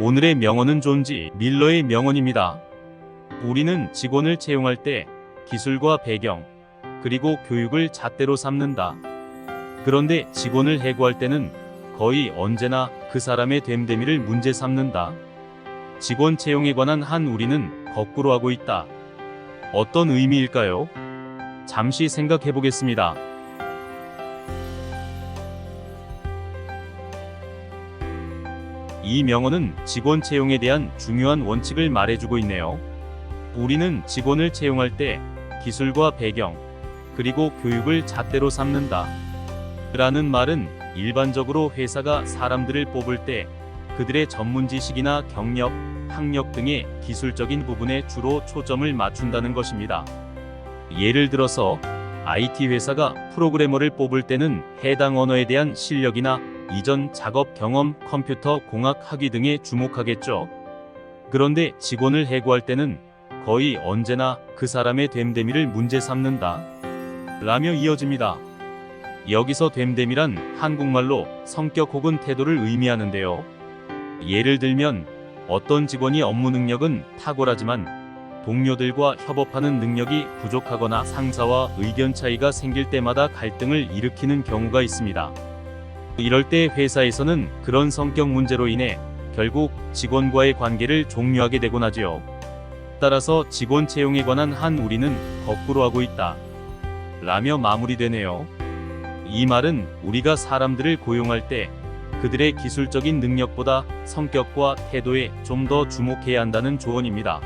오늘의 명언은 존지 밀러의 명언입니다. 우리는 직원을 채용할 때 기술과 배경, 그리고 교육을 잣대로 삼는다. 그런데 직원을 해고할 때는 거의 언제나 그 사람의 됨됨이를 문제 삼는다. 직원 채용에 관한 한 우리는 거꾸로 하고 있다. 어떤 의미일까요? 잠시 생각해 보겠습니다. 이 명언은 직원 채용에 대한 중요한 원칙을 말해주고 있네요. 우리는 직원을 채용할 때 기술과 배경, 그리고 교육을 잣대로 삼는다. 라는 말은 일반적으로 회사가 사람들을 뽑을 때 그들의 전문 지식이나 경력, 학력 등의 기술적인 부분에 주로 초점을 맞춘다는 것입니다. 예를 들어서 IT 회사가 프로그래머를 뽑을 때는 해당 언어에 대한 실력이나 이전 작업 경험, 컴퓨터 공학 학위 등에 주목하겠죠. 그런데 직원을 해고할 때는 거의 언제나 그 사람의 됨됨이를 문제 삼는다. 라며 이어집니다. 여기서 됨됨이란 한국말로 성격 혹은 태도를 의미하는데요. 예를 들면 어떤 직원이 업무 능력은 탁월하지만 동료들과 협업하는 능력이 부족하거나 상사와 의견 차이가 생길 때마다 갈등을 일으키는 경우가 있습니다. 이럴 때 회사에서는 그런 성격 문제로 인해 결국 직원과의 관계를 종료하게 되곤 하지요. 따라서 직원 채용에 관한 한 우리는 거꾸로 하고 있다. 라며 마무리되네요. 이 말은 우리가 사람들을 고용할 때 그들의 기술적인 능력보다 성격과 태도에 좀 더 주목해야 한다는 조언입니다.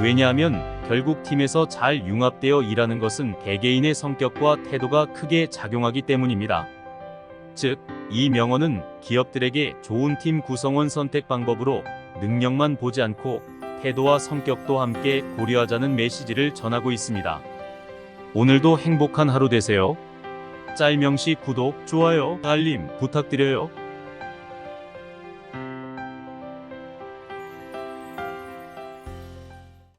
왜냐하면 결국 팀에서 잘 융합되어 일하는 것은 개개인의 성격과 태도가 크게 작용하기 때문입니다. 즉, 이 명언은 기업들에게 좋은 팀 구성원 선택 방법으로 능력만 보지 않고 태도와 성격도 함께 고려하자는 메시지를 전하고 있습니다. 오늘도 행복한 하루 되세요. 짤명시 구독, 좋아요, 알림 부탁드려요.